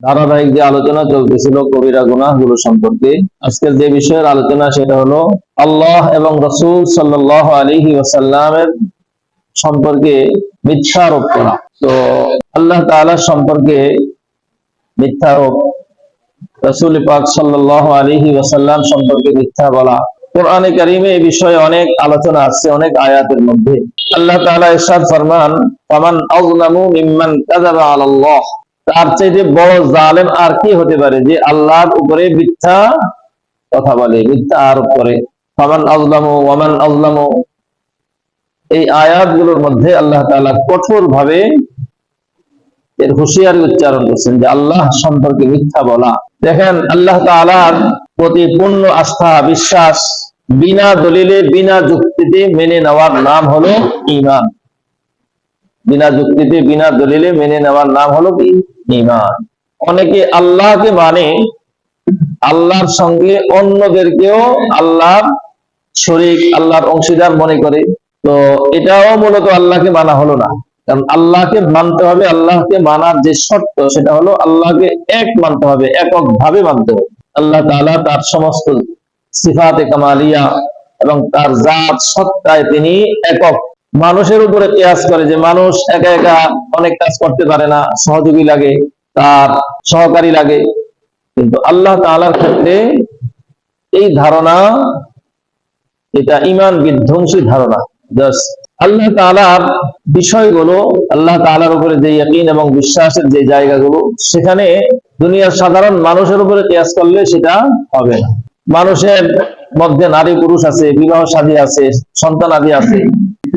ধারাবাহিক যে আলোচনা চলতেছিল কবিরা গুনাহগুলো সম্পর্কে, আজকের যে বিষয়ের আলোচনা সেটা হলো আল্লাহ এবং রসুল সাল্লাহ আলহি ওয়াসাল্লামের সম্পর্কে মিথ্যা আরোপ করা। তো আল্লাহ তাআলার সম্পর্কে মিথ্যা আরোপ, রসুল পাক সাল্লাহ আলহি ওয়াসাল্লাম সম্পর্কে মিথ্যা বলা। কোরআনে কারিমে এই বিষয়ে অনেক আলোচনা আছে অনেক আয়াতের মধ্যে। আল্লাহ তাআলা ইরশাদ ফরমান, ফামান আযলামু তার চাইতে বড় জালেম আর কি হতে পারে? যে আল্লাহর উপরে মিথ্যা কথা বলে, মিথ্যা আরোপ করে। ফামান আযলামু ওয়ামান আযলামু। এই আয়াতগুলোর মধ্যে আল্লাহ তাআলা কঠোর ভাবে এর হুঁশিয়ারি উচ্চারণ করছেন যে আল্লাহ সম্পর্কে মিথ্যা বলা। দেখেন, আল্লাহ তাআলার প্রতি পূর্ণ আস্থা, বিশ্বাস, বিনা দলিলে, বিনা যুক্তিতে মেনে নেওয়ার নাম হলো ঈমান। বিনা যুক্তিতে, বিনা দলিলে মেনে নেওয়ার নাম হলো ঈমান। অনেকে আল্লাহকে মানে আল্লাহর সঙ্গে অন্যদেরকেও আল্লাহর শরীক, আল্লাহর অংশীদার মনে করে। তো এটাও মূলত আল্লাহকে মানা হলো না। কারণ আল্লাহকে মানতে হবে, আল্লাহকে মানার যে শর্ত, সেটা হলো আল্লাহকে এক মানতে হবে একক ভাবে মানতে হবে। আল্লাহ তাআলা তার সমস্ত সিফাতে কামালিয়া এবং তার জাত সত্তায় তিনি একক মানুষের উপরে কেয়াস করে যে মানুষ একা একা অনেক কাজ করতে পারে না, সহযোগী লাগে, তার সহকারী লাগে। কিন্তু আল্লাহ তাআলার ক্ষেত্রে এই ধারণা, এটা ইমান বিধ্বংসী ধারণা। আল্লাহ তাআলার বিষয়গুলো, আল্লাহ তাআলার উপরে যে ইয়াকিন এবং বিশ্বাসের যে জায়গাগুলো, সেখানে দুনিয়ার সাধারণ মানুষের উপরে কেয়াস করলে সেটা হবে না। মানুষের মধ্যে নারী পুরুষ আছে, বিবাহ সাদী আছে, সন্তান আদি আছে।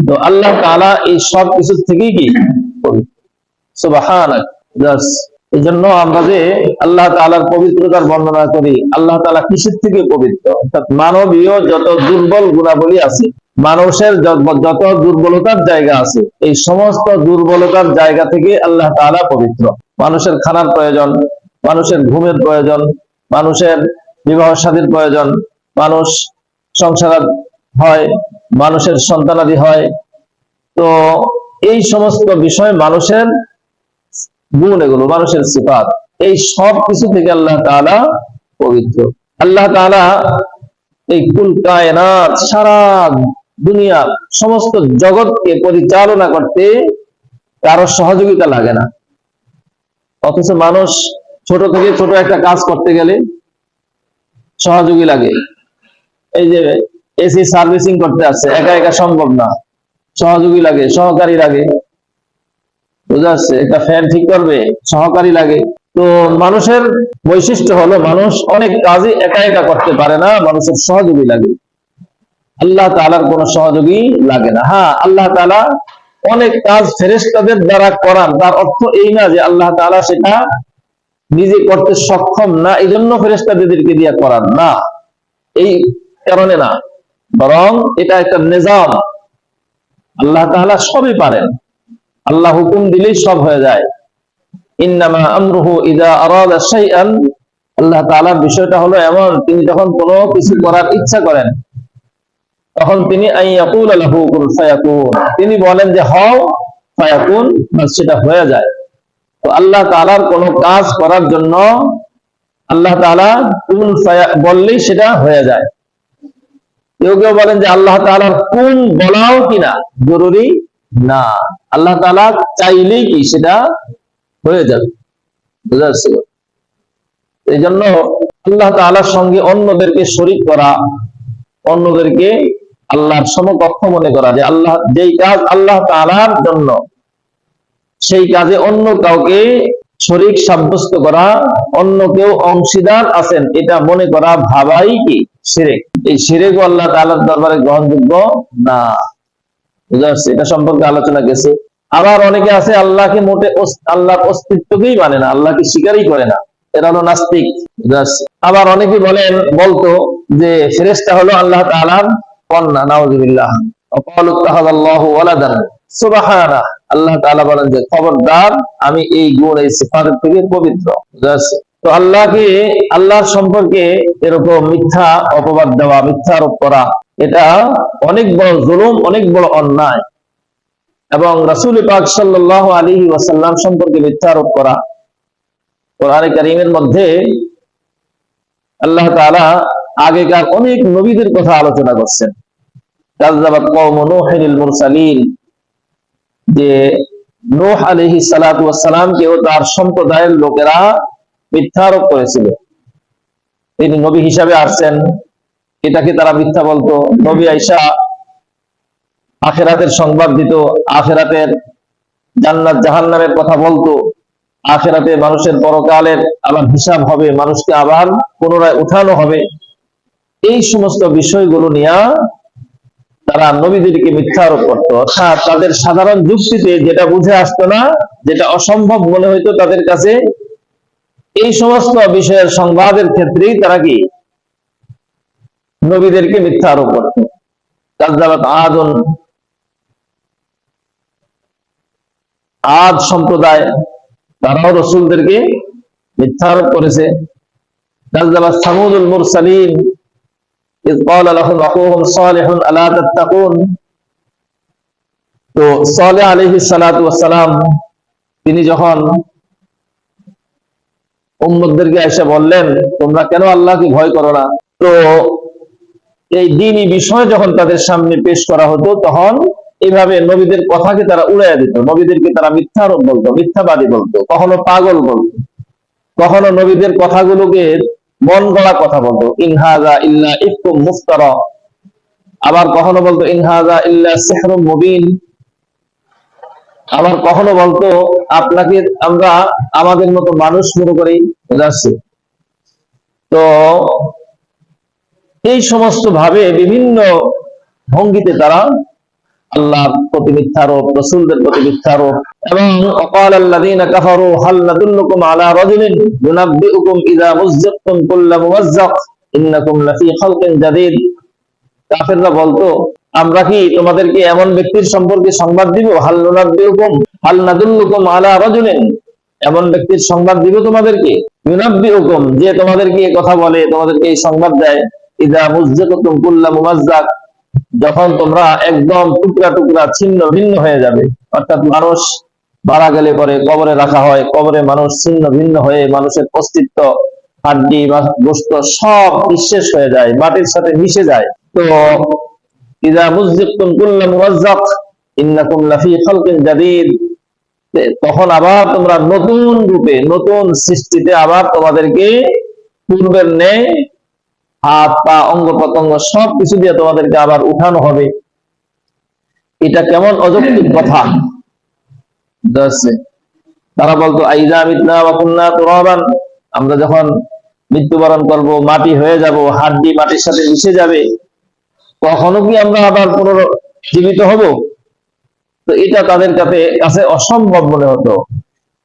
তো আল্লাহ তাআলা এই সব কিছু থেকেই কি? এই জন্য আমরা যে আল্লাহ তাআলার পবিত্রতার বর্ণনা করি, আল্লাহ কিসের থেকে পবিত্র? মানবীয় যত দুর্বল গুণাবলী আছে, মানুষের যত দুর্বলতার জায়গা আছে, এই সমস্ত দুর্বলতার জায়গা থেকে আল্লাহ তাআলা পবিত্র। মানুষের খানার প্রয়োজন, মানুষের ঘুমের প্রয়োজন, মানুষের বিবাহ সাদীর প্রয়োজন। মানুষ সংসার হয়, মানুষের সন্তানাদি হয়। তো এই সমস্ত বিষয় মানুষের গুণ এগুলো, মানুষের সিফাত। এই সব কিছু থেকে আল্লাহ তাআলা পবিত্র। আল্লাহ তাআলা এই কুল কায়নাত সারা দুনিয়া, সমস্ত জগৎকে পরিচালনা করতে কারও সহযোগিতা লাগে না। অথচ মানুষ ছোট থেকে ছোট একটা কাজ করতে গেলে সহযোগী লাগে। এই যে এসি সার্ভিসিং করতে আসছে, একা একা সম্ভব না। সহযোগী লাগে, সহকারী লাগে। বুঝা যাচ্ছে? একটা ফ্যান ঠিক করবে, সহকারী লাগে। তো মানুষের বৈশিষ্ট্য হলো, মানুষ অনেক কাজই একা একা করতে পারে না, মানুষের সহযোগী লাগে। আল্লাহ তাআলার কোনো সহযোগী লাগে না। হ্যাঁ আল্লাহ তাআলা অনেক কাজ ফেরেশতাদের দ্বারা করান। তার অর্থ এই না যে আল্লাহ তাআলা সেটা নিজে করতে সক্ষম না এই জন্য ফেরেশতাদেরকে দিয়ে করান না। এই কারণে না, বরং এটা একটা নিজাম। আল্লাহ তাআলা সবই পারেন। আল্লাহ হুকুম দিলেই সব হয়ে যায়। ইন্নামা আমরুহু ইদা আল্লাহ বিষয়টা হলো এমন, তিনি যখন কোনো কিছু করার ইচ্ছা করেন, তখন তিনি আইয়াকুল লাহু কুন ফায়াকুন। তিনি বলেন যে, হও, ফায়াকুন সেটা হয়ে যায়। তো আল্লাহ তাআলার কোনো কাজ করার জন্য আল্লাহ তাআলা কুন বললেই সেটা হয়ে যায়। কেউ কেউ বলেন যে আল্লাহ তাআলার কোন বলাও কিনা জরুরি না। আল্লাহ তাআলা চাইলেই কি সেটা হয়ে যাবে। বুঝা যাচ্ছে? এই জন্য আল্লাহ তাআলার সঙ্গে অন্যদেরকে শরিক করা, অন্যদেরকে আল্লাহর সমকক্ষ মনে করা যে আল্লাহ, যেই কাজ আল্লাহ তাআলার জন্য সেই কাজে অন্য কাউকে শরিক সাব্যস্ত করা, অন্য কেউ অংশীদার আছেন, এটা মনে করা ভাবাই কি? শিরেক। এই শিরেকও আল্লাহ তাআলার দরবারে গ্রহণযোগ্য না। বুঝা যাচ্ছে? এটা সম্পর্কে আলোচনা গেছে। আবার অনেকে আছে, আল্লাহকে মোটে আল্লাহর অস্তিত্বকেই মানে না, আল্লাহকে স্বীকারই করে না। এরা হলো নাস্তিক আবার অনেকে বলেন, বলতো যে ফেরেশতা হলো আল্লাহ তাআলার কন্যা, নাউজুবিল্লাহ। অকালু তাহাদাল্লাহু ওয়ালাদান। সুবহানা আল্লাহ তাআলা বলেন যে, খবরদার, আমি এই গুণ, এই সিফাতের থেকে পবিত্র। তো আল্লাহকে আল্লাহর সম্পর্কে এরকম মিথ্যা অপবাদ দেওয়া, মিথ্যা আরোপ করা, এটা অনেক বড় জুলুম, অনেক বড় অন্যায়। এবং রাসূল পাক সাল্লাল্লাহু আলাইহি ওয়াসাল্লাম সম্পর্কে মিথ্যা আরোপ করা, কোরআনে কারিমের মধ্যে আল্লাহ তাআলা আগেকার অনেক নবীদের কথা আলোচনা করছেন। কওম নূহিল মুরসালিন যে নূহ আলাইহিস সালাতু ওয়াস তার সম্প্রদায়ের লোকেরা মিথ্যারোপ করেছিল। তিনি নবী হিসাবে আসছেন, এটাকে তারা মিথ্যা বলতো। নবী আইসা আখেরাতের সংবাদ দিত, আখেরাতের জান্নাত জাহান্নামের কথা বলতো। আখেরাতে মানুষের পরকালের আবার হিসাব হবে, মানুষকে আবার পুনরায় উঠানো হবে। এই সমস্ত বিষয়গুলো নিয়ে তারা নবীদেরকে মিথ্যা আরোপ করতো, অর্থাৎ তাদের সাধারণ যুক্তিতে যেটা বুঝে আসতো না, যেটা অসম্ভব মনে হইতো তাদের কাছে, এই সমস্ত বিষয়ের সংবাদের ক্ষেত্রেই তারা কি? নবীদেরকে মিথ্যা আরোপ করত। কাজদাবাত আদন, আদ সম্প্রদায়, তারাও রসুলদেরকে মিথ্যা আরোপ করেছে। কাজদাবাত সামুদুল মুরসালিন إذ قال لهم أخوهم صالح ألا تتقون তো সালেহ আলাইহিস সালাতু ওয়াস সালাম তিনি যখন উম্মতদেরকে এসে বললেন তোমরা কেন আল্লাহকে ভয় করো না তো এই দিনই বিষয় যখন তাদের সামনে পেশ করা হতো তখন এইভাবে নবীদের কথাকে তারা উড়াইয়া দিত নবীদেরকে তারা মিথ্যারোপ বলতো মিথ্যাবাদী বলতো কখনো পাগল বলতো কখনো নবীদের কথাগুলোকে মন গড়া কথা বলতো ইনহাজা ইল্লা ইফকুম মুফতারা। আবার কখনো বলতো ইনহাজা ইল্লা সিহরুম মুবিন। আবার কখনো বলতো, আপনাকে আমরা আমাদের মতো মানুষ মনে করি। যাচ্ছি তো এই সমস্ত ভাবে বিভিন্ন ভঙ্গিতে তারা আল্লাহর প্রতি মিথ্যারোপ, রসুলদের প্রতি মিথ্যারোপ, এবং অকাল আল্লাযীনা কাফারু, হাল নাদুল্লুকুম আলা রাজুলিন ইউনাব্বিউকুম ইযা মুযযাক্তুম কুল্লা মুমাযযাক ইন্নাকুম লাফি খালকিন জাদীদ। কাফেররা বলতো, আমরা কি তোমাদেরকে এমন ব্যক্তির সম্পর্কে সংবাদ দিব? হাল নুনাব্বিউকুম, হাল আলা রাজুলিন। এমন ব্যক্তির সংবাদ দিব তোমাদেরকে? ইউনাব্বিউকুম যে তোমাদেরকে এই কথা বলে, তোমাদেরকে এই সংবাদ দেয়। ইযা মুযযাকুম কুল্লা মুমাযযাক যখন তোমরা একদম টুকরা টুকরা, ছিন্ন ভিন্ন হয়ে যাবে, অর্থাৎ মানুষ মারা গেলে পরে কবরে রাখা হয়, কবরে মানুষ ছিন্ন ভিন্ন হয়ে মানুষের অস্তিত্ব, হাড্ডি, বা গোস্ত সব নিঃশেষ হয়ে যায়, মাটির সাথে মিশে যায়। তো, ইদা মুজিবতুম কুল্লা মুওয়াজ্জাক ইন্নাকুম লাফি খালকিন জাদীদ। তখন আবার তোমরা নতুন রূপে, নতুন সৃষ্টিতে আবার তোমাদেরকে পূর্বের ন্যায় হাত, পা, অঙ্গ প্রত্যঙ্গ সব কিছু দিয়ে তোমাদেরকে আবার উঠানো হবে। এটা কেমন অযৌক্তিক কথা? তারা বলতো আমরা যখন মৃত্যুবরণ করব, মাটি হয়ে যাব, হাড্ডি মাটির সাথে মিশে যাবে, কখনো কি আমরা আবার পুনর জীবিত হব? তো এটা তাদের কাছে কাছে অসম্ভব মনে হতো।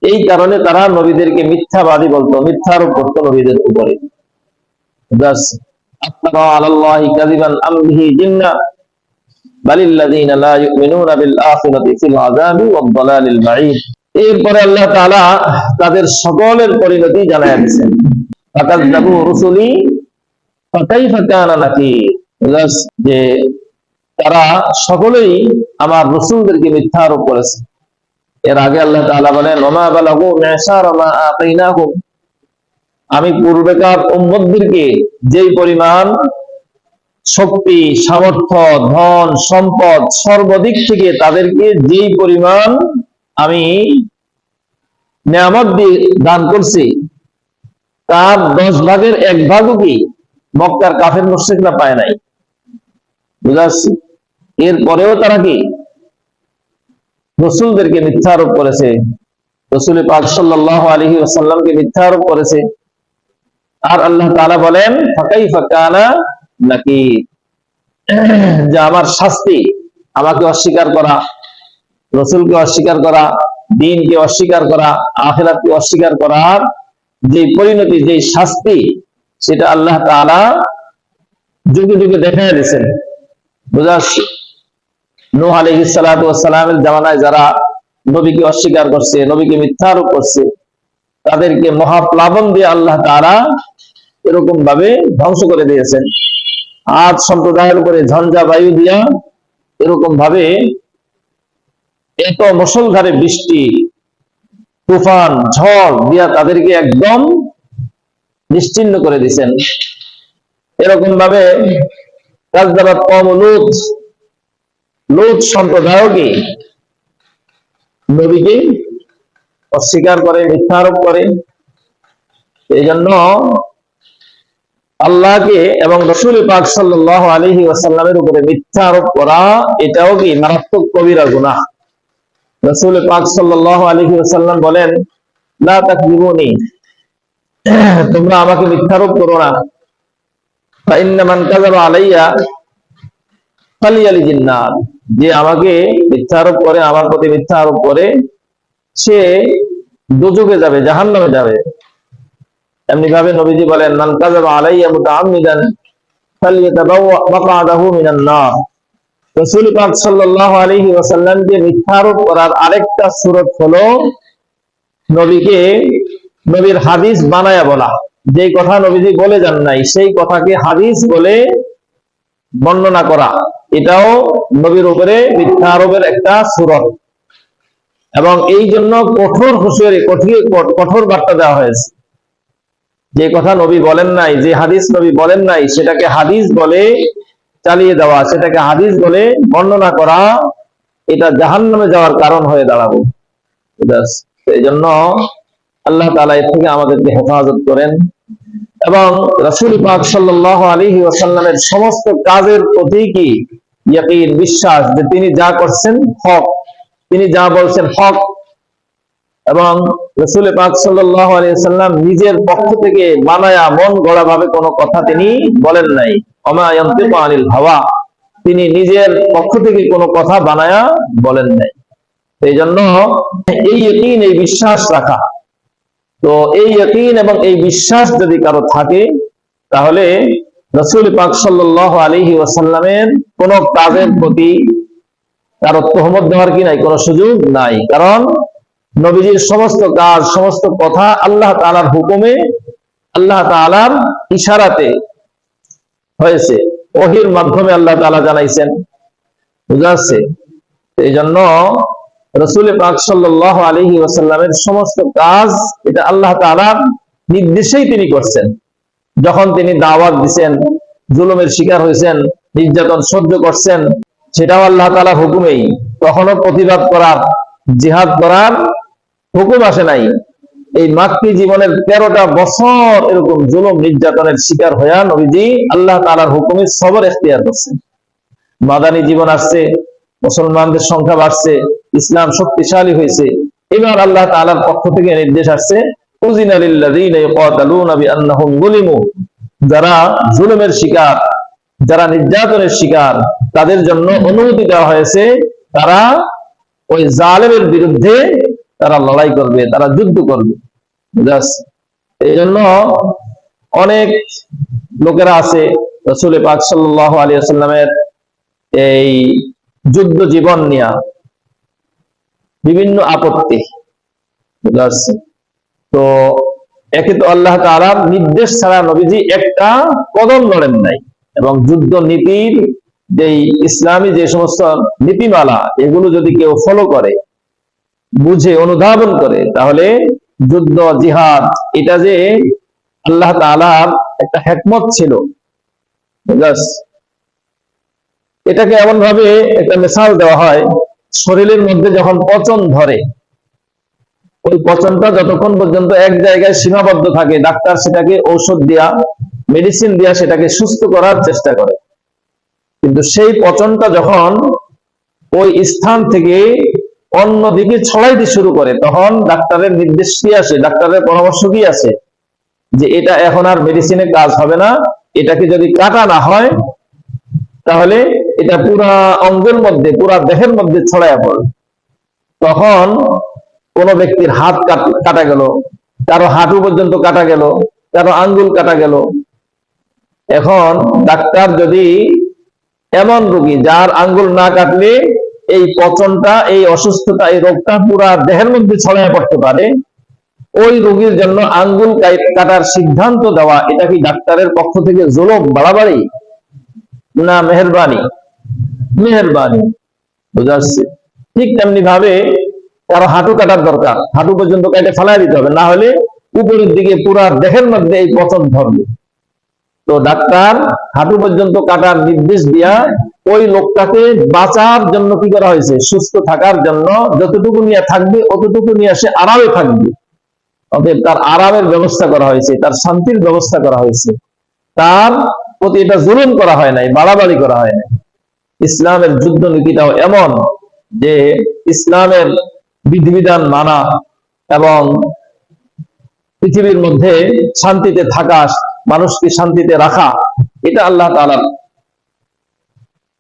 এই কারণে তারা নবীদেরকে মিথ্যাবাদী বলতো মিথ্যা মিথ্যারোপ করতো নবীদের উপরে। দাস আফতারা আলাল্লাহি কাযিবান আমহি জিন্না। বালিল্লাযিনা লা ইউমিনুনা বিল আখিরাতি ফিল আযাবি ওয়াদ দালালিল বাঈদ। এরপরে আল্লাহ তাআলা তাদের সকলের পরিণতি জানায় দিয়েছেন। ফাকাযযাবু রুসুলি, ফাকাইফা কানা নাকির দাস যে তারা সকলেই আমার রসুলদেরকে মিথ্যা আরোপ করেছে। এর আগে আল্লাহ তাআলা বলেন, ওমা বালাগু মিসার মা আতাইনাহুম। আমি পূর্বেকার উম্মতদেরকে যেই পরিমাণ শক্তি, সামর্থ্য, ধন, সম্পদ সর্বদিক থেকে তাদেরকে যেই পরিমাণ আমি নিয়ামত দিয়ে দান করছি, তার দশ ভাগের এক ভাগও কি মক্কার কাফের মুশ্রিকরা পায় নাই। বুঝাচ্ছি এরপরেও তারা কি রসুলদেরকে মিথ্যা আরোপ করেছে? রসুল পাক সাল্লাহ আলহি আসাল্লামকে মিথ্যা আরোপ করেছে? আর আল্লাহ তাআলা বলেন ফাকাই ফাকানা নাকি যে আমার শাস্তি আমাকে অস্বীকার করা, রসুলকে অস্বীকার করা, দিনকে অস্বীকার করা, আখেরাতকে অস্বীকার করার যে পরিণতি, যে শাস্তি, সেটা আল্লাহ তাআলা যুগে যুগে দেখা দিয়েছেন। বুঝা নূহ আলাইহিস সালাতু ওয়াস সালামের জামানায় যারা নবীকে অস্বীকার করছে, নবীকে মিথ্যা আরোপ করছে, তাদেরকে মহাপ্লাবন দিয়ে আল্লাহ তারা এরকম ভাবে ধ্বংস করে দিয়েছেন। আজ সম্প্রদায়ের উপরে ঝঞ্ঝা, বায়ু দিয়া এরকম ভাবে এত মুসলধারে বৃষ্টি, তুফান, ঝড় দিয়া তাদেরকে একদম নিশ্চিন্ন করে দিছেন এরকম ভাবে কাজদাবাদ কম লুত লুত সম্প্রদায়ও কি নবীকে অস্বীকার করে, মিথ্যা আরোপ করে। এই জন্য আল্লাহকে এবং রসুল পাক সাল্লাহ আলহি ওয়াসাল্লামের উপরে মিথ্যা আরোপ করা, এটাও কি মারাত্মক কবিরা গুনাহ? রসুল পাক সাল্লাহ আলহি ওয়াসাল্লাম বলেন, লা তাকদিবুনি, তোমরা আমাকে মিথ্যারোপ করো না। আলাইয়া যে আমাকে মিথ্যা আরোপ করে, আমার প্রতি মিথ্যা আরোপ করে, সে দুযোগে যাবে, জাহান্নামে যাবে। এমনি ভাবে নবীজি বলেন, মান কাযাবা আলাইয়া হাদিস বলে। বর্ণনা করা। এটাও নবীর উপরে মিথ্যা আরোপের একটা সুরত। এবং এই জন্য কঠোর হুঁশিয়ারি, কঠিন, কঠোর বার্তা দেওয়া হয়েছে। যে কথা নবী বলেন নাই, যে হাদিস নবী বলেন নাই, সেটাকে হাদিস বলে চালিয়ে দেওয়া, সেটাকে হাদিস বলে বর্ণনা করা, এটা জাহান্নামে যাওয়ার কারণ হয়ে দাঁড়াবো। এই জন্য আল্লাহ তালা এর থেকে আমাদেরকে হেফাজত করেন এবং রসুল পাক সাল্লাহ আলী ওসাল্লামের সমস্ত কাজের প্রতি কি বিশ্বাস যে তিনি যা করছেন হক, তিনি যা বলছেন হক এবং রসুল পাক সাল্লাম নিজের পক্ষ থেকে বানায়া মন গড়া ভাবে কোনো কথা তিনি বলেন নাই। আনিল ভাবা তিনি নিজের পক্ষ থেকে কোনো কথা বানায়া বলেন নাই। এই জন্য এই ইকিন এই বিশ্বাস রাখা। তো এই ইকিন এবং এই বিশ্বাস যদি কারও থাকে, তাহলে রসুল পাক সাল্লাহ আলহি ওয়াসাল্লামের কোন কাজের প্রতি কারও তহমত দেওয়ার কি নাই? কোনো সুযোগ নাই। কারণ নবীজির সমস্ত কাজ, সমস্ত কথা আল্লাহ তালার হুকুমে, আল্লাহ তালার ইশারাতে হয়েছে। ওহির মাধ্যমে আল্লাহ তালা জানাইছেন। বুঝা যাচ্ছে? এই জন্য রসুল পাক সাল্লাহ আলহি ওয়াসাল্লামের সমস্ত কাজ এটা আল্লাহ তালার নির্দেশেই তিনি করছেন। যখন তিনি দাওয়াত দিচ্ছেন জুলুমের শিকার হয়েছেন, নির্যাতন সহ্য করছেন, সেটাও আল্লাহ তালা হুকুমেই। কখনো প্রতিবাদ করার, জিহাদ করার হুকুম আসে নাই। এই মাতৃ জীবনের তেরোটা বছর এরকম জুলুম নির্যাতনের শিকার হইয়া নবীজি আল্লাহ তালার হুকুমে সবর এখতিয়ার করছেন মাদানী জীবন আসছে, মুসলমানদের সংখ্যা বাড়ছে, ইসলাম শক্তিশালী হয়েছে এবার আল্লাহ তালার পক্ষ থেকে নির্দেশ আসছে যারা জুলুমের শিকার, যারা নির্যাতনের শিকার, তাদের জন্য অনুমতি দেওয়া হয়েছে। তারা ওই জালেমের বিরুদ্ধে তারা লড়াই করবে, তারা যুদ্ধ করবে। এই জন্য অনেক লোকেরা আছে রসুল পাক সাল্লাহ আলী আসাল্লামের এই যুদ্ধ জীবন নিয়া বিভিন্ন আপত্তি। তো একে তো আল্লাহ তালার নির্দেশ ছাড়া নবীজি একটা কদম লড়েন নাই এবং যুদ্ধ নীতির যে ইসলামী যে সমস্ত নীতিমালা, এগুলো যদি কেউ ফলো করে বুঝে, অনুধাবন করে, তাহলে যুদ্ধ, জিহাদ, এটা যে আল্লাহ তালার একটা হেকমত ছিল। এটাকে এমন ভাবে একটা মিসাল দেওয়া হয়, শরীরের মধ্যে যখন পচন ধরে, ওই পচনটা যতক্ষণ পর্যন্ত এক জায়গায় সীমাবদ্ধ থাকে, ডাক্তার সেটাকে ঔষধ দেয়া মেডিসিন দেয়া সেটাকে সুস্থ করার চেষ্টা করে। কিন্তু সেই পচনটা যখন ওই স্থান থেকে অন্যদিকে ছড়াইতে শুরু করে, তখন ডাক্তারের নির্দেশ কি আসে? ডাক্তারের পরামর্শ কি আছে যে এটা এখন আর মেডিসিনে কাজ হবে না, এটাকে যদি কাটা না হয়, তাহলে এটা পুরা অঙ্গের মধ্যে, পুরা দেহের মধ্যে ছড়াইয়া পড়ে। তখন কোন ব্যক্তির হাত কাটা গেল, কারও হাঁটু পর্যন্ত কাটা গেল, কারও আঙ্গুল কাটা গেল। এখন ডাক্তার যদি এমন রোগী যার আঙ্গুল না কাটলে এই পচনটা, এই অসুস্থতা, এই রোগটা পুরা দেহের মধ্যে ছড়ায় পড়তে পারে। ওই রোগীর জন্য আঙ্গুল কাটার সিদ্ধান্ত দেওয়া, এটা কি ডাক্তারের পক্ষ থেকে জোলম বাড়াবাড়ি না মেহরবানি? মেহরবানি। বুঝাচ্ছে ঠিক তেমনি ভাবে কারও হাঁটু কাটার দরকার। হাঁটু পর্যন্ত কেটে ফেলাই দিতে হবে। না হলে উপরের দিকে পুরা দেহের মধ্যে এই পচন ধরবে। তো ডাক্তার হাঁটু পর্যন্ত কাটার নির্দেশ দিয়া ওই লোকটাকে বাঁচার জন্য কি করা হয়েছে? সুস্থ থাকার জন্য যতটুকু নিয়ে থাকবে, অতটুকু নিয়ে সে আরামে থাকবে। অতএব তার আরামের ব্যবস্থা করা হয়েছে, তার শান্তির ব্যবস্থা করা হয়েছে। তার প্রতি এটা জুলুম করা হয় নাই, বাড়াবাড়ি করা হয় নাই। ইসলামের যুদ্ধ নীতিটাও এমন যে ইসলামের বিধিবিধান মানা এবং পৃথিবীর মধ্যে শান্তিতে থাকা মানুষকে শান্তিতে রাখা, এটা আল্লাহ তালার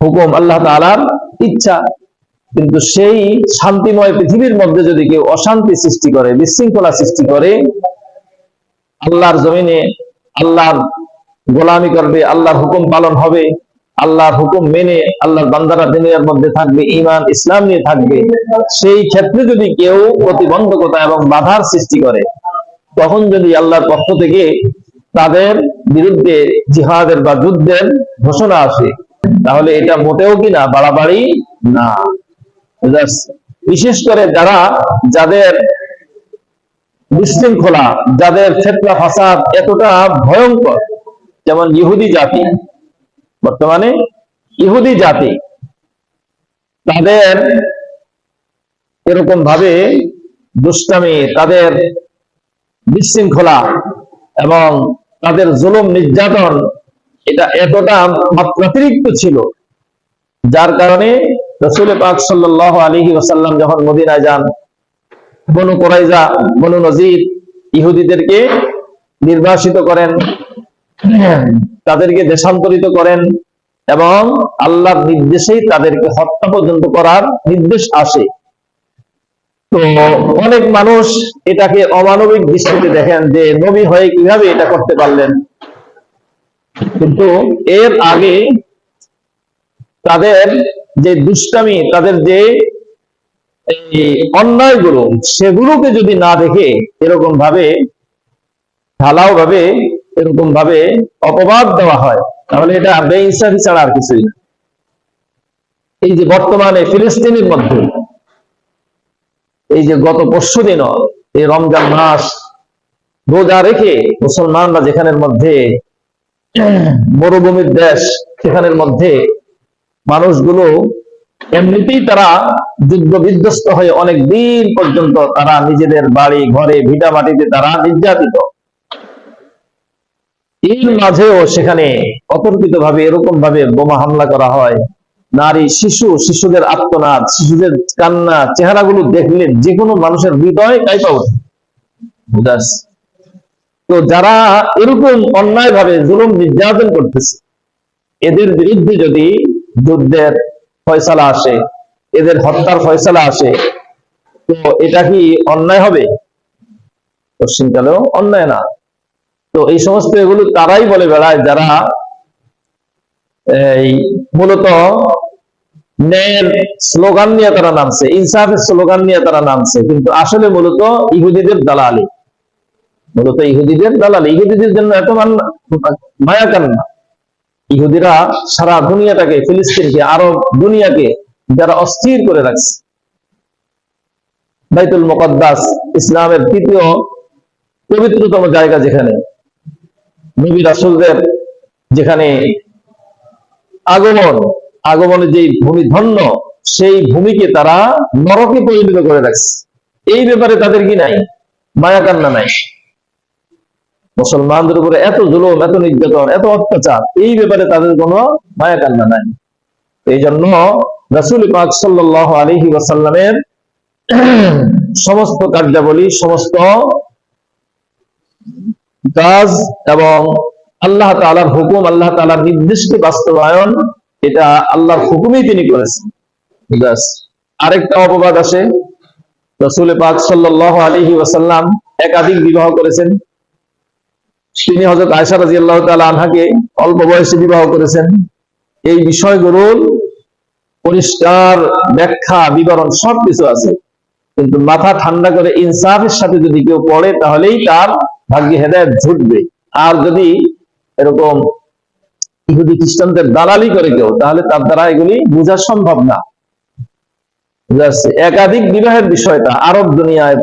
হুকুম, আল্লাহ তালার ইচ্ছা। কিন্তু সেই শান্তিময় পৃথিবীর মধ্যে যদি কেউ অশান্তি সৃষ্টি করে, বিশৃঙ্খলা সৃষ্টি করে, আল্লাহর জমিনে আল্লাহর গোলামি করবে, আল্লাহর হুকুম পালন হবে, আল্লাহর হুকুম মেনে আল্লাহর বান্দারা দুনিয়ার মধ্যে থাকবে ইমান ইসলাম নিয়ে থাকবে, সেই ক্ষেত্রে যদি কেউ প্রতিবন্ধকতা এবং বাধার সৃষ্টি করে, তখন যদি আল্লাহর পক্ষ থেকে তাদের বিরুদ্ধে জিহাদের বা যুদ্ধের ঘোষণা আসে। তাহলে এটা মোটেও কিনা বাড়াবাড়ি না। বিশেষ করে যারা যাদের বিশৃঙ্খলা, যাদের ফেতনা ফাসাদ এতটা ভয়ঙ্কর, যেমন ইহুদি জাতি, বর্তমানে ইহুদি জাতি, তাদের এরকম ভাবে দুষ্টামি, তাদের বিশৃঙ্খলা এবং তাদের জুলুম নির্যাতন এটা এতটা মাত্রাতিরিক্ত ছিল, যার কারণে রসুল পাক সাল্লাহ আলহি ওসাল্লাম যখন মদিনায় যান, বনু কোরাইজা বনু নজির ইহুদিদেরকে নির্বাসিত করেন, তাদেরকে দেশান্তরিত করেন এবং আল্লাহর নির্দেশেই তাদেরকে হত্যা পর্যন্ত করার নির্দেশ আসে। তো অনেক মানুষ এটাকে অমানবিক দৃষ্টিতে দেখেন যে নবী হয়ে কীভাবে এটা করতে পারলেন। কিন্তু এর আগে তাদের যে দুষ্টামি, তাদের যে অন্যায়গুলো, সেগুলোকে যদি না দেখে এরকম ভাবে ঢালাও ভাবে এরকম ভাবে অপবাদ দেওয়া হয়, তাহলে এটা বেইনসাফি ছাড়া আর কিছুই না। এই যে বর্তমানে ফিলিস্তিনের মধ্যে এই যে গত পরশু দিন এই রমজান মাস রোজা রেখে মুসলমানরা যেখানের মধ্যে মরুভূমির দেশ, সেখানের মধ্যে মানুষগুলো এমনিতেই তারা যুদ্ধ বিধ্বস্ত হয়ে অনেক দিন পর্যন্ত তারা নিজেদের বাড়ি, ঘরে, ভিটা মাটিতে তারা নির্যাতিত। এর মাঝেও সেখানে অতর্কিত ভাবে এরকম ভাবে বোমা হামলা করা হয়। নারী, শিশু, শিশুদের আত্মনাদ, শিশুদের কান্না, চেহারাগুলো দেখলে যে কোনো মানুষের হৃদয় কাইপা ওঠে তো যারা এরকম অন্যায় ভাবে জুলুম নির্যাতন করতেছে, এদের বিরুদ্ধে যদি যুদ্ধের ফয়সালা আসে, এদের হত্যার ফয়সালা আসে, তো এটা কি অন্যায় হবে? পশ্চিমকালেও অন্যায় না। তো এই সমস্ত এগুলো তারাই বলে বেড়ায় যারা এই মূলত ন্যায়ের স্লোগান নিয়ে তারা নামছে, ইনসাফের স্লোগান নিয়ে তারা নামছে, কিন্তু আসলে মূলত ইহুদিদের দালালি। মূলত ইহুদিদের দালালি। ইহুদিদের জন্য এত মায়া কান্না ইহুদিরা সারা দুনিয়াটাকে, ফিলিস্তিনকে, আরব দুনিয়াকে যারা অস্থির করে রাখছে। বাইতুল মোকদ্দাস ইসলামের তৃতীয় পবিত্রতম জায়গা যেখানে, নবী রাসুলদের যেখানে আগমন আগমনের যে ভূমি ধন্য, সেই ভূমিকে তারা নরকে পরিণত করে রাখছে। এই ব্যাপারে তাদের কি নাই? মায়া কান্না নাই। মুসলমানদের উপরে এত জুলুম, এত নির্যাতন, এত অত্যাচার, এই ব্যাপারে তাদের কোনো মায়া কান্না নাই। এই জন্য রাসুল পাক সাল্লাহ আলহি ওয়াসাল্লামের সমস্ত কার্যাবলী, সমস্ত কাজ এবং আল্লাহ তালার হুকুম, আল্লাহ তালার নির্দিষ্ট বাস্তবায়ন এটা আল্লাহর হুকুমই তিনি করেছেন। আরেকটা অপবাদ আছে। রসুল পাক সাল্লাহ আলহি ওয়াসাল্লাম একাধিক বিবাহ করেছেন। তিনি হজরত আয়সা রাজি আল্লাহ আনহাকে অল্প বয়সে বিবাহ করেছেন। এই বিষয়গুলোর পরিষ্কার ব্যাখ্যা, বিবরণ সবকিছু আছে। কিন্তু মাথা ঠান্ডা করে ইনসাফের সাথে যদি কেউ পড়ে, তাহলেই তার ভাগ্যে হেদায়ত ঝুটবে আর যদি এরকম ইহুদি খ্রিস্টানদের দালালি করে কেউ, তাহলে তার দ্বারা এগুলি বোঝা সম্ভব না। একাধিক বিবাহের বিষয়টা আরব দুনিয়ায়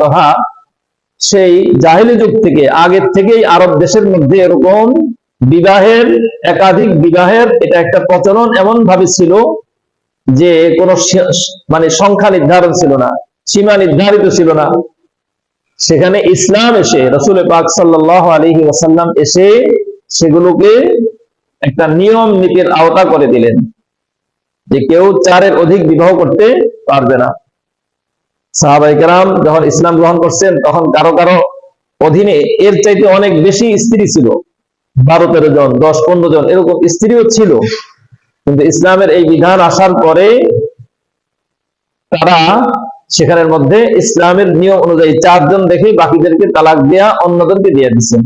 তথা সেই জাহিলি যুগ থেকে, আগের থেকেই আরব দেশের মধ্যে এরকম বিবাহের, একাধিক বিবাহের এটা একটা প্রচলন এমন ভাবে ছিল যে কোনো মানে সংখ্যা নির্ধারণ ছিল না, সীমা নির্ধারিত ছিল না। সেখানে ইসলাম এসে, রসুল পাক সাল্লাহ আলহি ওয়াসাল্লাম এসে সেগুলোকে একটা নিয়ম নীতির আওতা করে দিলেন যে কেউ চারের অধিক বিবাহ করতে পারবে না। সাহাবাইকেরাম যখন ইসলাম গ্রহণ করছেন, তখন কারও কারও অধীনে এর চাইতে অনেক বেশি স্ত্রী ছিল। বারো তেরো জন, দশ পনেরো জন, এরকম স্ত্রীও ছিল। কিন্তু ইসলামের এই বিধান আসার পরে তারা সেখানের মধ্যে ইসলামের নিয়ম অনুযায়ী চারজন দেখে বাকিদেরকে তালাক দেয়া অন্যদেরকে দিয়ে দিচ্ছেন।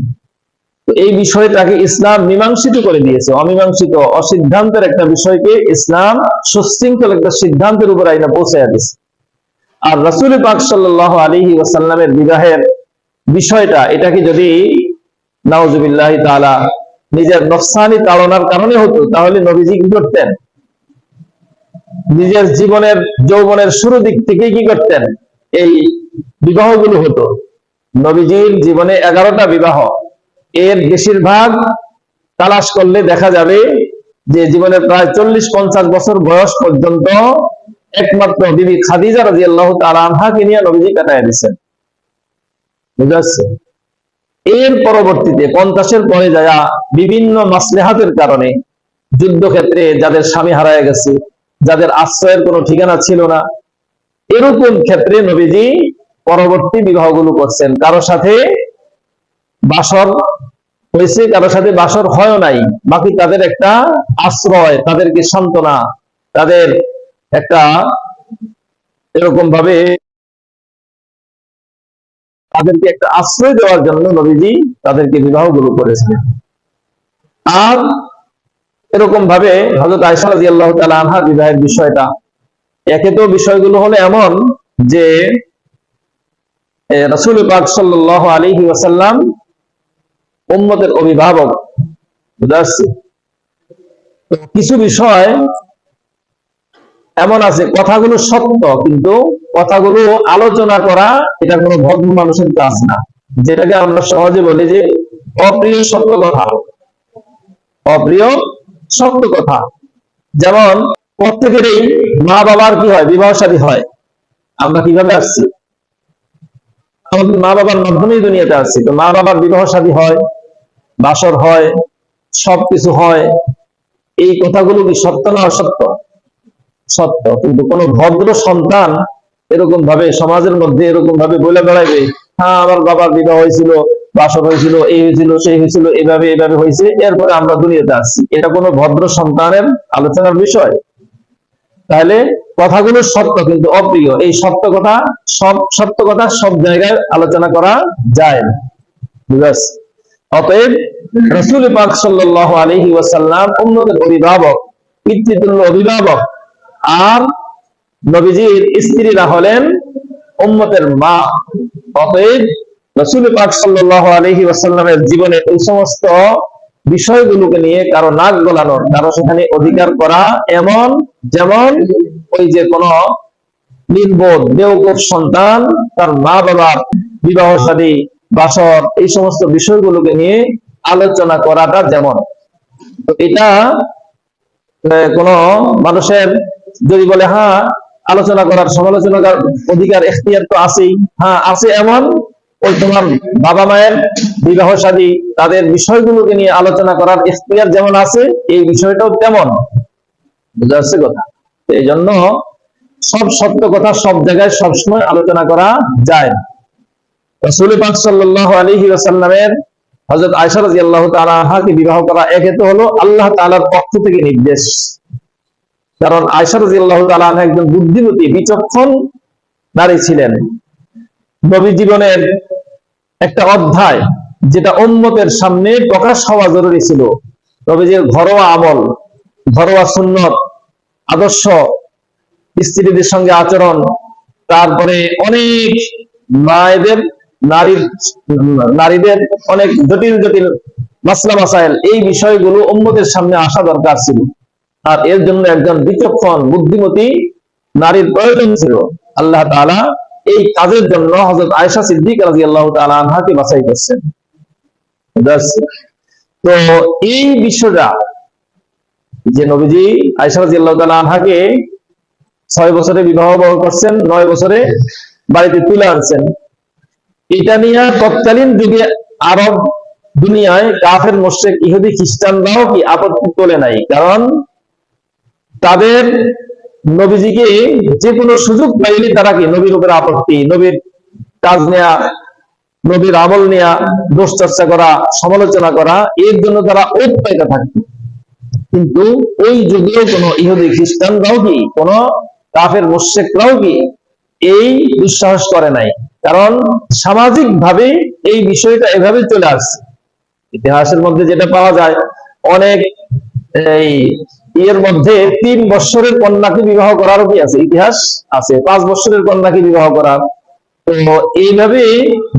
এই বিষয়টাকে ইসলাম মীমাংসিত করে দিয়েছে। অমীমাংসিত, অসিদ্ধান্তের একটা বিষয়কে ইসলাম সুশৃঙ্খল একটা সিদ্ধান্তের উপর আইনা পৌঁছে দিচ্ছে আর রাসুল পাক সাল্লাহ আলী ওয়াসাল্লামের বিবাহের বিষয়টা, এটাকে যদি নাউজুবিল্লাহ তাআলা নিজের নফসানি তাড়নার কারণে হতো, তাহলে নবীজি কি করতেন? নিজের জীবনের, যৌবনের শুরু দিক থেকে কি করতেন? এই বিবাহগুলো হতো। নবীজির জীবনে এগারোটা বিবাহ। এর বেশিরভাগ তালাশ করলে দেখা যাবে যে জীবনের প্রায় চল্লিশ পঞ্চাশ বছর বয়স পর্যন্ত একমাত্র বিবি খাদিজা রাজি আল্লাহ তালাহাকে নিয়ে নবীজি কাটায় দিচ্ছেন বুঝা যাচ্ছে? এর পরবর্তীতে পঞ্চাশের পরে যায়া বিভিন্ন মাসলেহাতের কারণে যুদ্ধক্ষেত্রে যাদের স্বামী হারায় গেছে, যাদের আশ্রয়ের কোনো ঠিকানা ছিল না, এরকম ক্ষেত্রে নবীজি পরবর্তী বিবাহগুলো করছেন কারও সাথে বাসর হয়েছে কারও সাথে বাসর হয় নাই। বাকি তাদের একটা আশ্রয়, তাদেরকে সান্ত্বনা, তাদের একটা এরকম ভাবে তাদেরকে একটা আশ্রয় দেওয়ার জন্য নবীজি তাদেরকে বিবাহগুলো করেছিলেন আর এরকম ভাবে হজরত আয়সা আল্লাহ আনহা বিবাহের বিষয়টা, একে তো বিষয়গুলো হলো এমন যে রসুল পাক সাল্লাহ আলী ওয়াসাল্লাম উম্মতের অভিভাবক কিছু বিষয় এমন আছে, কথাগুলো সত্য, কিন্তু কথাগুলো আলোচনা করা, এটা কোনো ভদ্র মানুষের কাজ না। যেটাকে আমরা সহজে বলি যে অপ্রিয় সত্য কথা। অপ্রিয় সত্য কথা। যেমন, প্রত্যেকেরই মা বাবার কি হয়? বিবাহ শাদী হয়। আমরা কীভাবে আসছি? আমাদের মা বাবার মাধ্যমেই দুনিয়াতে আসছি। তো মা বাবার বিবাহ শাদী হয়। বাসর হয়, সবকিছু হয়, এই কথাগুলো কি সত্য না অসত্য? সত্য, কিন্তু কোন ভদ্র সন্তান এরকম ভাবে সমাজের মধ্যে এরকম ভাবে বলে বেড়াইবে হ্যাঁ আমার বাবার বিবাহ হয়েছিল, বাসর হয়েছিল, এই হয়েছিল, সেই হয়েছিল, এভাবে এভাবে হয়েছে, এরপরে আমরা দুনিয়াতে আসছি। এটা কোনো ভদ্র সন্তানের আলোচনার বিষয়। তাহলে কথাগুলো সত্য কিন্তু অপ্রিয়। এই সত্য কথা সব, সত্য কথা সব জায়গায় আলোচনা করা যায় না। বুঝতে পারছি? অতএব রসুল পাক সাল্লাহ আলহি ওয়াসাল্লাম উন্নতের অভিভাবক, পিতৃতুল্য অভিভাবক আর নবীজির স্ত্রীরা হলেন উম্মতের মা। অতএব রসুল পাক সাল্লাহ আলহি ওয়াসাল্লামের জীবনে এই সমস্ত বিষয়গুলোকে নিয়ে কারও নাক গলানোর কারও সেখানে অধিকার করা এমন যেমন ওই যে কোন নির্বোধ বেউকুফ সন্তান তার মা বাবার বিবাহ শাদী বাসর, এই সমস্ত বিষয়গুলোকে নিয়ে আলোচনা করাটা যেমন। এটা কোন মানুষের যদি বলে হ্যাঁ আলোচনা করার সমালোচনা অধিকার এখতিয়ার তো আছেই। হ্যাঁ আছে এমন ওই তোমার বাবা মায়ের বিবাহ শাদী তাদের বিষয়গুলোকে নিয়ে আলোচনা করার এখতিয়ার যেমন আছে, এই বিষয়টাও তেমন। বুঝা যাচ্ছে কথা? এই জন্য সব সত্য কথা সব জায়গায় সবসময় আলোচনা করা যায় না। রসুল পাক সাল্লাহ আলহি আসাল্লামের হজরত আয়সা আল্লাহ তালাহাকে বিবাহ করা একে তো হলো আল্লাহ তালার পক্ষ থেকে নির্দেশ। কারণ আল্লাহ তালাহ একজন বুদ্ধিমতী, বিচক্ষণ নারী ছিলেন। নবী জীবনের একটা অধ্যায় যেটা উম্মতের সামনে প্রকাশ হওয়া জরুরি ছিল। ঘরোয়া আমল, ঘরোয়া সুন্নত, আদর্শ, স্ত্রীদের সঙ্গে আচরণ, তারপরে অনেক মায়েদের নারীর নারীদের অনেক জটিল জটিল মাসলা মাসাইল, এই বিষয়গুলো উম্মতের সামনে আসা দরকার ছিল। আর এর জন্য একজন বিচক্ষণ, বুদ্ধিমতী নারীর প্রয়োজন ছিল। আল্লাহ তাআলা এই কাজের জন্য হযরত আয়েশা সিদ্দিক রাদিয়াল্লাহু তাআলা আনহাকে বাছাই করছেন। তো এই বিষয়টা যে নবীজি আয়েশা রাদিয়াল্লাহু তাআলা আনহাকে ছয় বছরে বিবাহ করছেন, নয় বছরে বাড়িতে তুলে আনছেন। এটা নিয়ে তৎকালীন যুগে আরব দুনিয়ায় কাফের মোশেক ইহুদি, খ্রিস্টানরাও কি আপত্তি তোলে নাই? কারণ তাদের নবীজিকে যে কোনো সুযোগ পাইলে তারা কি নবীর উপরে আপত্তি, নবীর কাজ নেয়া, নবীর আমল নেয়া, দোষ চর্চা করা, সমালোচনা করা, এর জন্য তারা ওত পাইতে থাকতো। কিন্তু ওই যুগেও কোন ইহুদি, খ্রিস্টানরাও কি, কোনো কাফের মোশেকরাও কি এই দুঃসাহস করে নাই। কারণ সামাজিক ভাবে এই বিষয়টা এভাবে চলে আসছে। ইতিহাসের মধ্যে যেটা পাওয়া যায়, অনেক এই ইয়ের মধ্যে তিন বছরের কন্যাকে বিবাহ করারও কি আছে? ইতিহাস আছে। পাঁচ বছরের কন্যাকে বিবাহ করার। তো এইভাবে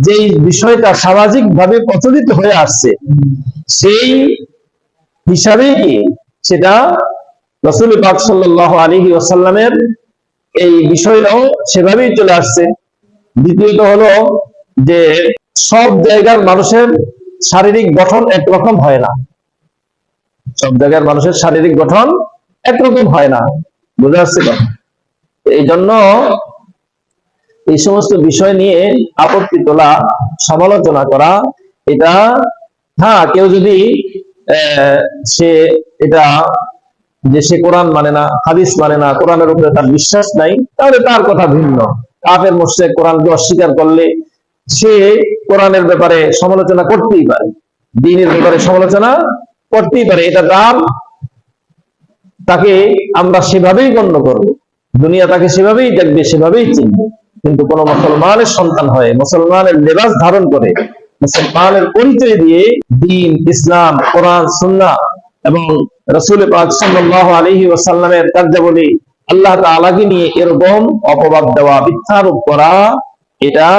যে বিষয়টা সামাজিক ভাবে প্রচলিত হয়ে আসছে, সেই হিসাবে কি সেটা রসুল পাক সাল্লাহ আলী ওসাল্লামের এই বিষয়টাও সেভাবেই চলে আসছে। দ্বিতীয়ত হলো যে সব জায়গার মানুষের শারীরিক গঠন একরকম হয় না। সব জায়গার মানুষের শারীরিক গঠন একরকম হয় না। বুঝা তো? এই জন্য এই সমস্ত বিষয় নিয়ে আপত্তি তোলা, সমালোচনা করা, এটা হ্যাঁ কেউ যদি সে এটা যে সে কোরআন মানে না, হাদিস মানে না, কোরআনের উপরে তার বিশ্বাস নাই, তাহলে তার কথা ভিন্ন। কাফের মোশেক কোরআনকে অস্বীকার করলে সে কোরআনের ব্যাপারে সমালোচনা করতেই পারে, দিনের ব্যাপারে সমালোচনা করতেই পারে, এটা তার, তাকে আমরা সেভাবেই গণ্য করব। দুনিয়া তাকে সেভাবেই দেখবে, সেভাবেই চিনবে। কিন্তু কোন মুসলমানের সন্তান হয়ে, মুসলমানের লেবাস ধারণ করে, মুসলমানের পরিচয় দিয়ে দিন, ইসলাম, কোরআন, সুন্নাহ এবং রসুল পাক সাল্লাল্লাহু আলাইহি ওয়াসাল্লামের কার্যাবলী আল্লাহ তাআলাকে নিয়ে এরকম অপবাদ দেওয়া, মিথ্যারোপ করা, এটা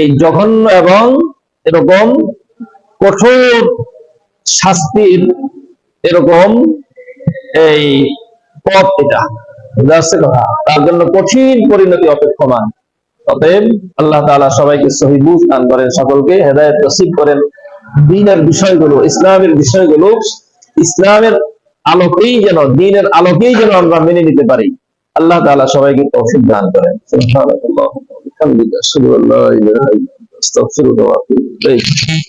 এই জঘন্য এবং এরকম কঠোর শাস্তির এরকম এই পথ এটা। বুঝা কথা? তার জন্য কঠিন পরিণতি অপেক্ষমান। অতএব আল্লাহ তাআলা সবাইকে সহি বুঝ দান করেন, সকলকে হেদায়েত নসিব করেন। দিনের বিষয়গুলো, ইসলামের বিষয়গুলো, ইসলামের আলোকেই যেন, দিনের আলোকেই যেন আমরা মেনে নিতে পারি। আল্লাহ তালা সবাইকে তৌফিক দান করেন। সুবহানাল্লাহ, ওয়া বিহামদিহি